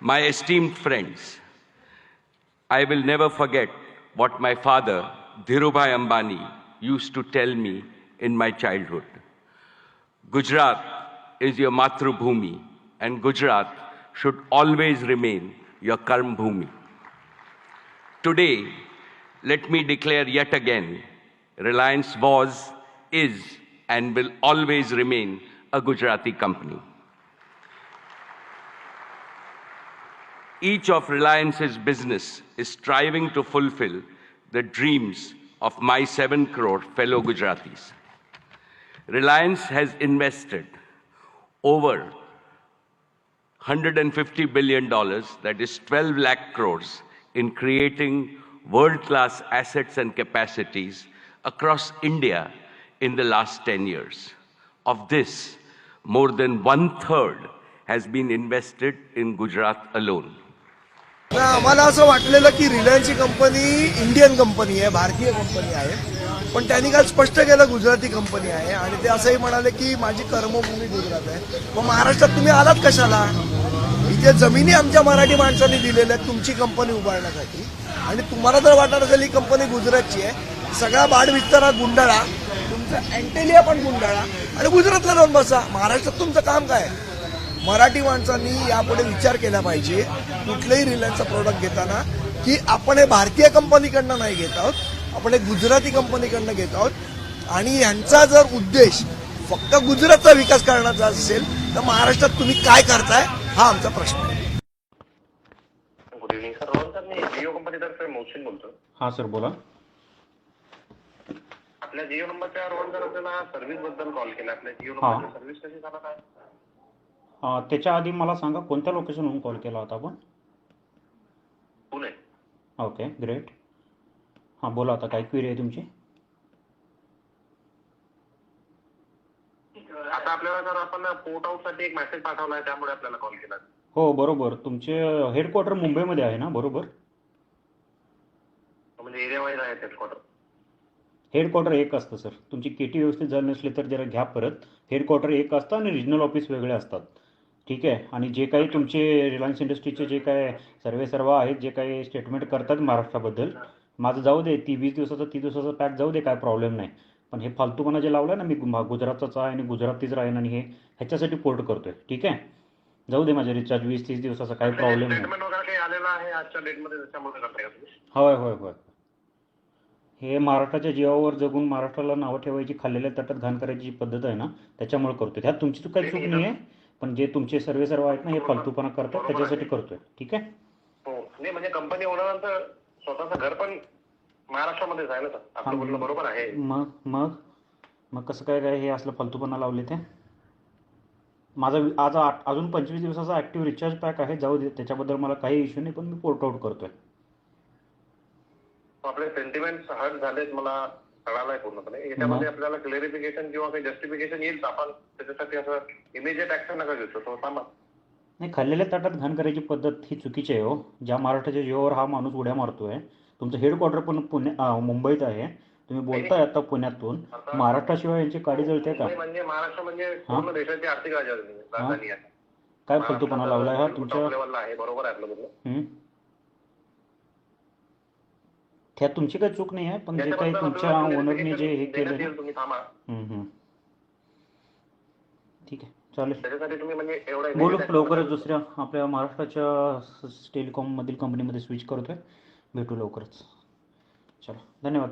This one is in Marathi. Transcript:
My esteemed friends, I will never forget what my father, Dhirubhai Ambani, used to tell me in my childhood. Gujarat is your Matrubhumi, and Gujarat should always remain your Karm Bhumi. Today, let me declare yet again Reliance was, is, and will always remain a Gujarati company. Each of Reliance's business is striving to fulfill the dreams of my 7 crore fellow Gujaratis. Reliance has invested over $150 billion, that is 12 lakh crores, in creating world class assets and capacities across India in the last 10 years. Of this, more than one third has been invested in Gujarat alone. आम्हाला असं वाटलेलं की रिलायन्सची कंपनी इंडियन कंपनी आहे भारतीय कंपनी आहे. पण त्यांनी काल स्पष्ट केलं गुजराती कंपनी आहे आणि ते असंही म्हणाले की माझी कर्मभूमी गुजरात आहे. मग महाराष्ट्रात तुम्ही आलात कशाला? इथे जमिनी आमच्या मराठी माणसांनी दिलेल्या आहेत तुमची कंपनी उभारण्यासाठी. आणि तुम्हाला जर वाटत असेल ही कंपनी गुजरातची आहे. सगळा बाड विस्तारा गुंडाळा तुमचा अँटेलिया पण गुंडाळा. आणि गुजरातला जाऊन बसा. महाराष्ट्रात तुमचं काम काय आहे? मराठी माणसांनी यापुढे विचार केला पाहिजे कुठलंही रिलायन्सचा प्रोडक्ट घेताना की आपण हे भारतीय कंपनीकडनं नाही घेत आहोत आपण हे गुजराती कंपनीकडनं घेत आहोत. आणि यांचा जर उद्देश फक्त गुजरातचा विकास करण्याचा असेल तर महाराष्ट्रात तुम्ही काय करताय हा आमचा प्रश्न आहे. Good evening sir Rohan sir मी जिओ कंपनीतर्फे मोहसिन बोलतो. हां सर बोला. आपल्या जिओ नंबरच्या रोहन सर आपल्याला सर्व्हिसबद्दल कॉल केला. आपल्या जिओ हा. नंबरची सर्व्हिस कशी झाला काय? त्याच्या आधी मला सांगा कोणत्या लोकेशनवरून कॉल केला होता आपण? पुणे. ओके ग्रेट हां बोला आता काय क्वेरी आहे तुमची? आता आपल्याला सर आपण पोर्ट आउटसाठी एक मेसेज पाठवला आहे त्यामुळे आपल्याला कॉल केला. हो बरोबर. तुमचे हेडक्वार्टर मुंबईमध्ये आहे ना बरोबर? म्हणजे एरिया वाईज आहे हेडक्वार्टर हेडक्वार्टर एक असतं सर तुमची केटी व्यवस्थित झाली नसली तर जरा घ्या परत. हेडक्वार्टर एक असतं आणि रिजनल ऑफिस वेगळे असतात. ठीक आहे. आणि जे काही तुमचे रिलायन्स इंडस्ट्रीचे जे काय सर्वे सर्व आहेत जे काही स्टेटमेंट करतात महाराष्ट्राबद्दल माझं जाऊ दे ती वीस दिवसाचं तीस दिवसाचं पॅक जाऊ दे काय प्रॉब्लेम नाही. पण हे फालतूपणा जे लावलं ना मी गुजरातचाच आहे आणि गुजरातीच राहीन आणि हे ह्याच्यासाठी पोर्ट करतोय. ठीक आहे? जाऊ दे माझे रिचार्ज वीस तीस दिवसाचा काही प्रॉब्लेम नाही. का तुम्ही? होय होय होय. हे महाराष्ट्राच्या जीवावर जगून महाराष्ट्राला नावं ठेवायची खाल्लेल्या तटात घाण करायची जी पद्धत आहे ना त्याच्यामुळे करतोय. त्यात तुमची काही चूक नाही आहे. पण जे तुमचे सर्वे सर्व आहेत ना हे फालतूपणा करतात त्याच्यासाठी करतोय. ठीक आहे? हो. नाही म्हणजे कंपनी ओनरांचं स्वतःचं घर पण महाराष्ट्रामध्येच आहे ना सर आपलं बोलणं बरोबर आहे. मग मग? मग कसं काय काय हे असलं फालतूपणा लावले ते? माझा वि- आज आठ- अजून पंचवीस दिवसाचा ॲक्टिव्ह रिचार्ज पॅक आहे जाऊ दे त्याच्याबद्दल मला काही इश्यू नाही पण मी पोर्ट आउट करतोय. आपले सेंटिमेंट हर्ट झालेत मला. कळालंय पूर्णपणे. याच्यामध्ये आपल्याला क्लेरिफिकेशन किंवा काही जस्टिफिकेशन येईल आपण त्याच्यासाठी असं इमिजिएट ऍक्शन नका घेऊ शकतो थांबा. नाही खाल्लेल्या ताटात घाण करायची पद्धत ही चुकीची आहे हो. ज्या महाराष्ट्राच्या जीवावर हा माणूस उड्या मारतोय तुमचं हेडक्वार्टर पण पुणे मुंबईत आहे. तुम्ही बोलताय आता पुण्यातून. महाराष्ट्राशिवाय यांची काडी जळते का? म्हणजे महाराष्ट्र म्हणजे पूर्ण देशाची आर्थिक राजधानी काय फालतूपणा लावलाय हा तुमच्या? टॉप लेवलला आहे बरोबर आहे? त्यात तुमची काही चूक नाही आहे पण जे काही तुमच्या ओनरने जे हे केलं. तुम्ही थांबा. ठीक आहे चालेल. त्याच्यासाठी तुम्ही म्हणजे एवढा बोलू लवकरच दुसऱ्या आपल्या महाराष्ट्राच्या टेलिकॉम मधील कंपनीमध्ये स्विच करतोय. भेटू लवकरच. चला धन्यवाद.